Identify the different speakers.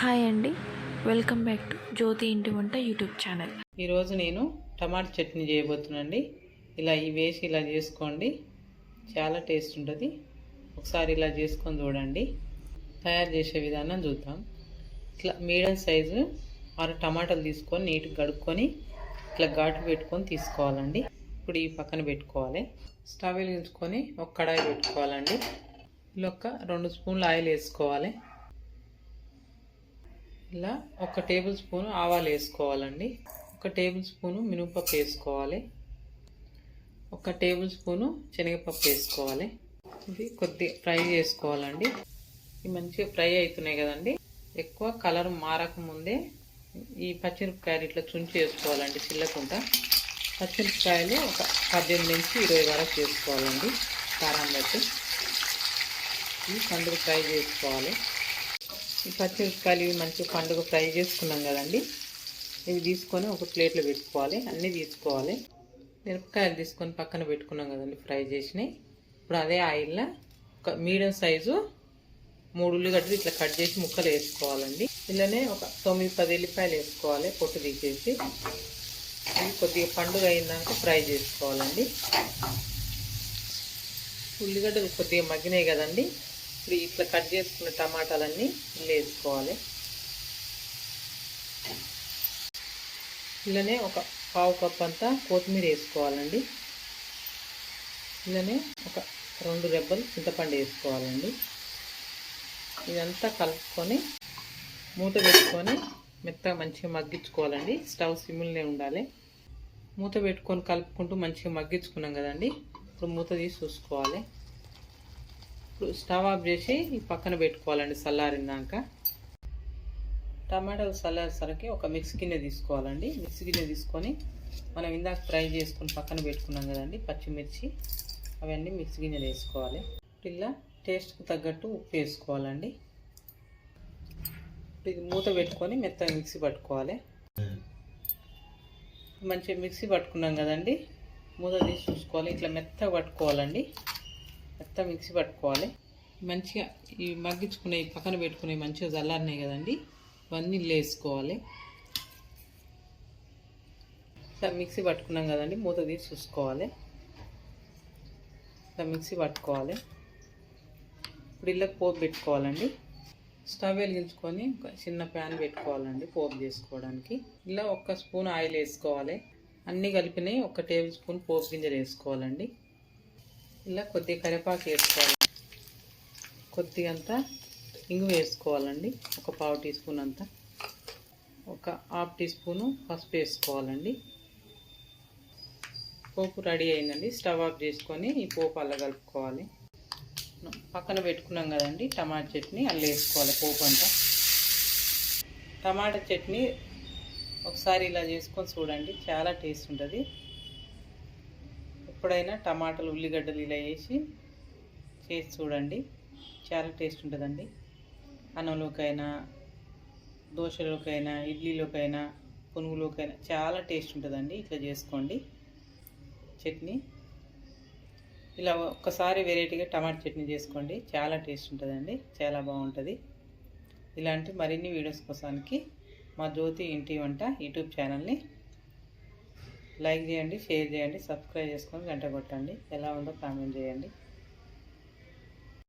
Speaker 1: Hi అండి. Welcome back to జ్యోతి ఇంటి వంట యూట్యూబ్ ఛానల్.
Speaker 2: ఈరోజు నేను టమాటా చట్నీ చేయబోతున్నాండి ఇలా ఈ వేసి ఇలా చేసుకోండి. చాలా టేస్ట్ ఉంటుంది. ఒకసారి ఇలా చేసుకొని చూడండి. తయారు చేసే విధానం చూద్దాం. ఇట్లా మీడియం సైజు ఆరు టమాటాలు తీసుకొని నీట్గా కడుక్కొని ఇట్లా ఘాటు పెట్టుకొని తీసుకోవాలండి. ఇప్పుడు ఈ పక్కన పెట్టుకోవాలి. స్టవ్ వెలిగించుకొని ఒక కడాయి పెట్టుకోవాలండి. ఇలా ఒక రెండు స్పూన్లు ఆయిల్ వేసుకోవాలి. ఇలా ఒక టేబుల్ స్పూన్ ఆవాలు వేసుకోవాలండి. ఒక టేబుల్ స్పూను మినపప్పు వేసుకోవాలి. ఒక టేబుల్ స్పూను శనగపప్పు వేసుకోవాలి. ఇది కొద్దిగా ఫ్రై చేసుకోవాలండి. ఇవి మంచిగా ఫ్రై అవుతున్నాయి కదండి. ఎక్కువ కలర్ మారకముందే ఈ పచ్చిమిరపకాయలు ఇట్లా చుంచి వేసుకోవాలండి చిల్లకుండా పచ్చిమిరపకాయలు ఒక పద్దెనిమిది నుంచి ఇరవై వరకు వేసుకోవాలండి కారం బట్టి ఇవి పండుగ ఫ్రై చేసుకోవాలి. ఈ పచ్చిమిరపకాయలు ఇవి మంచిగా పండుగ ఫ్రై చేసుకున్నాం కదండి. ఇవి తీసుకొని ఒక ప్లేట్లో పెట్టుకోవాలి. అన్నీ తీసుకోవాలి. మిరపకాయలు తీసుకొని పక్కన పెట్టుకున్నాం కదండి ఫ్రై చేసినాయి ఇప్పుడు అదే ఆయిల్లో ఒక మీడియం సైజు మూడు ఉల్లిగడ్డలు ఇట్లా కట్ చేసి ముక్కలు వేసుకోవాలండి. ఇలానే ఒక తొమ్మిది పది ఎల్లిపాయలు వేసుకోవాలి పొట్టు తీసేసి. ఇవి కొద్దిగా పండుగ అయిందాక ఫ్రై చేసుకోవాలండి. ఉల్లిగడ్డలు కొద్దిగా మగ్గినాయి కదండి. ఇప్పుడు ఇట్లా కట్ చేసుకున్న టమాటాలన్నీ ఇల్లు వేసుకోవాలి. ఇలానే ఒక పావు కప్ అంతా కొత్తిమీర వేసుకోవాలండి. ఇలానే ఒక రెండు రెబ్బలు చింతపండు వేసుకోవాలండి. ఇదంతా కలుపుకొని మూత పెట్టుకొని మెత్తగా మంచిగా మగ్గించుకోవాలండి. స్టవ్ సిమ్ములనే ఉండాలి. మూత పెట్టుకొని కలుపుకుంటూ మంచిగా మగ్గించుకున్నాం కదండి. ఇప్పుడు మూత తీసి చూసుకోవాలి. ఇప్పుడు స్టవ్ ఆఫ్ చేసి పక్కన పెట్టుకోవాలండి చల్లారిందాక టమాటాలు చల్లారేసరికి ఒక మిక్స్ గిన్నె తీసుకోవాలండి. మిక్స్ గిన్నె తీసుకొని మనం ఇందాక ఫ్రై చేసుకుని పక్కన పెట్టుకున్నాం కదండి పచ్చిమిర్చి. అవన్నీ మిక్స్ గిన్నె వేసుకోవాలి. ఇలా టేస్ట్కి తగ్గట్టు ఉప్పు వేసుకోవాలండి. ఇది మూత పెట్టుకొని మెత్తగా మిక్సీ పట్టుకోవాలి. మంచిగా మిక్సీ పట్టుకున్నాం కదండి. మూత తీసి చూసుకోవాలి. ఇట్లా మెత్తగా పట్టుకోవాలండి. మెత్త మిక్సీ పట్టుకోవాలి. మంచిగా ఈ మగ్గించుకునే పక్కన పెట్టుకునే మంచిగా చల్లారినాయి కదండి. ఇవన్నీ ఇల్లు వేసుకోవాలి ఇట్లా మిక్సీ పట్టుకున్నాం కదండి మూత తీసి చూసుకోవాలి. ఇట్లా మిక్సీ పట్టుకోవాలి. ఇప్పుడు ఇళ్ళకి పోపు పెట్టుకోవాలండి. స్టవ్ వెలిగించుకొని ఒక చిన్న ప్యాన్ పెట్టుకోవాలండి పోపు చేసుకోవడానికి. ఇలా ఒక్క స్పూన్ ఆయిల్ వేసుకోవాలి. అన్నీ కలిపినాయి ఒక టేబుల్ స్పూన్ పోపు గింజలు వేసుకోవాలండి. ఇలా కొద్దిగా కరివేపాకు వేసుకోవాలి. కొద్దిగా అంతా ఇంగు వేసుకోవాలండి. ఒక పావు టీ స్పూన్ అంతా. ఒక హాఫ్ టీ స్పూను పసుపు వేసుకోవాలండి. పోపు రెడీ అయిందండి. స్టవ్ ఆఫ్ చేసుకొని ఈ పోపు అల్ల కలుపుకోవాలి. పక్కన పెట్టుకున్నాం కదండి. టమాటా చట్నీ అల్ల వేసుకోవాలి పోపు అంతా. టమాటా చట్నీ ఒకసారి ఇలా చేసుకొని చూడండి. చాలా టేస్ట్ ఉంటుంది. ఎప్పుడైనా టమాటాలు ఉల్లిగడ్డలు ఇలా వేసి చేసి చూడండి. చాలా టేస్ట్ ఉంటుందండి. అన్నంలోకైనా దోశలోకైనా ఇడ్లీలోకైనా పునుగులోకైనా చాలా టేస్ట్ ఉంటుందండి. ఇట్లా చేసుకోండి. చట్నీ. ఇలా ఒక్కసారి వెరైటీగా టమాటా చట్నీ చేసుకోండి. చాలా టేస్ట్ ఉంటుందండి. చాలా బాగుంటుంది. ఇలాంటి మరిన్ని వీడియోస్ కోసానికి మా జ్యోతి ఇంటి వంట యూట్యూబ్ ఛానల్ని లైక్ చేయండి షేర్ చేయండి సబ్స్క్రైబ్ చేసుకొని గంట కొట్టండి. ఎలా ఉందో కామెంట్ చేయండి.